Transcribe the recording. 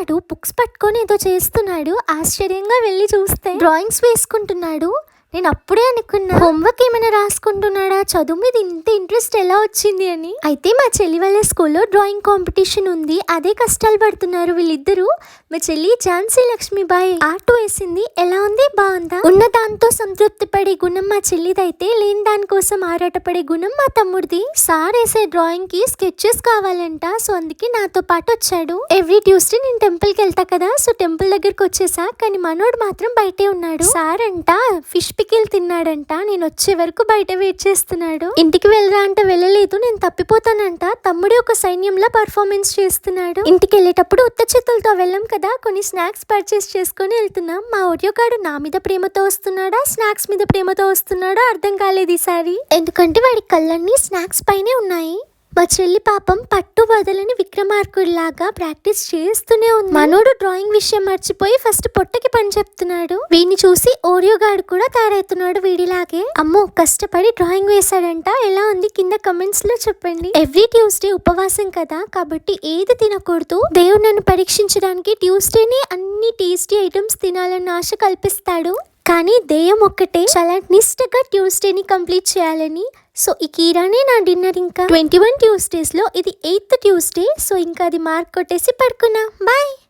గాడు బుక్స్ పట్టుకొని ఏదో చేస్తున్నాడు ఆశ్చర్యంగా వెళ్ళి చూస్తే డ్రాయింగ్స్ వేసుకుంటున్నాడు. నేను అప్పుడే అనుకున్నా. హోంవర్క్ ఏమైనా రాసుకుంటున్నాడా? చదువు మీద ఇంత ఇంట్రెస్ట్ ఎలా వచ్చింది అని. అయితే మా చెల్లి వాళ్ళ స్కూల్లో డ్రాయింగ్ కాంపిటీషన్ ఉంది. అదే కష్టాలు పడుతున్నారు వీళ్ళిద్దరూ. మా చెల్లి ఝాన్సీ లక్ష్మీబాయి ఆర్ట్ వేసింది. ఎలా ఉంది? బాగుందా? ఉన్న దాంతో సంతృప్తి పడే గుణం మా చెల్లిదైతే లేని దానికోసం ఆరాటపడే గుణం మా తమ్ముడిది. సార్ వేసే డ్రాయింగ్కి స్కెచెస్ కావాలంట. సో అందుకే నాతో పాటు వచ్చాడు. ఎవ్రీ ట్యూస్డే నేను టెంపుల్కి వెళ్తా కదా. సో టెంపుల్ దగ్గరికి వచ్చేసా. కానీ మనోడు మాత్రం బయటే ఉన్నాడు. సార్ అంట ఫిష్ పికిల్ తిన్నాడంట. నేను వచ్చే వరకు బయట వెయిట్ చేస్తున్నాడు. ఇంటికి వెళ్ళరా అంటే వెళ్ళలేదు. నేను తప్పిపోతానంట. తమ్ముడే ఒక సైన్యంలా పర్ఫార్మెన్స్ చేస్తున్నాడు. ఇంటికి వెళ్ళేటప్పుడు ఉత్త చేతులతో వెళ్ళాం కదా. కొన్ని స్నాక్స్ పర్చేస్ చేసుకొని వెళ్తున్నాం. మా గాడు నా మీద ప్రేమతో వస్తున్నాడా? స్నాక్స్ మీద ప్రేమతో వస్తున్నాడా అర్థం కాలేదు ఈసారి ఎందుకంటే వాడి కళ్ళన్నీ స్నాక్స్ పైనే ఉన్నాయి. మా చెల్లి పాపం పట్టు వదలని విక్రమార్కుడిలాగా ప్రాక్టీస్ చేస్తూనే ఉంది. మనోడు డ్రాయింగ్ విషయం మర్చిపోయి ఫస్ట్ పొట్టకి పని చెప్తున్నాడు. వీడిని చూసి ఓరియో గాడు కూడా తయారవుతున్నాడు వీడిలాగే. అమ్మో కష్టపడి డ్రాయింగ్ వేశాడంట. ఎలా ఉంది? కింద కమెంట్స్లో చెప్పండి. ఎవ్రీ ట్యూస్డే ఉపవాసం కదా? కాబట్టి ఏది తినకూడదు. దేవుడు నన్ను పరీక్షించడానికి ట్యూస్డేనే అన్ని టేస్టీ ఐటమ్స్ తినాలన్న ఆశ కల్పిస్తాడు. కానీ దెయ్యం ఒక్కటే. చాలా నిష్టగా ట్యూస్డేని కంప్లీట్ చేయాలని. సో ఈ కీరానే నా డిన్నర్ ఇంకా. ట్వంటీ వన్ ట్యూస్డేస్లో ఇది ఎయిత్ ట్యూస్డే. సో ఇంకా అది మార్క్ కొట్టేసి పడుకున్నా. బాయ్!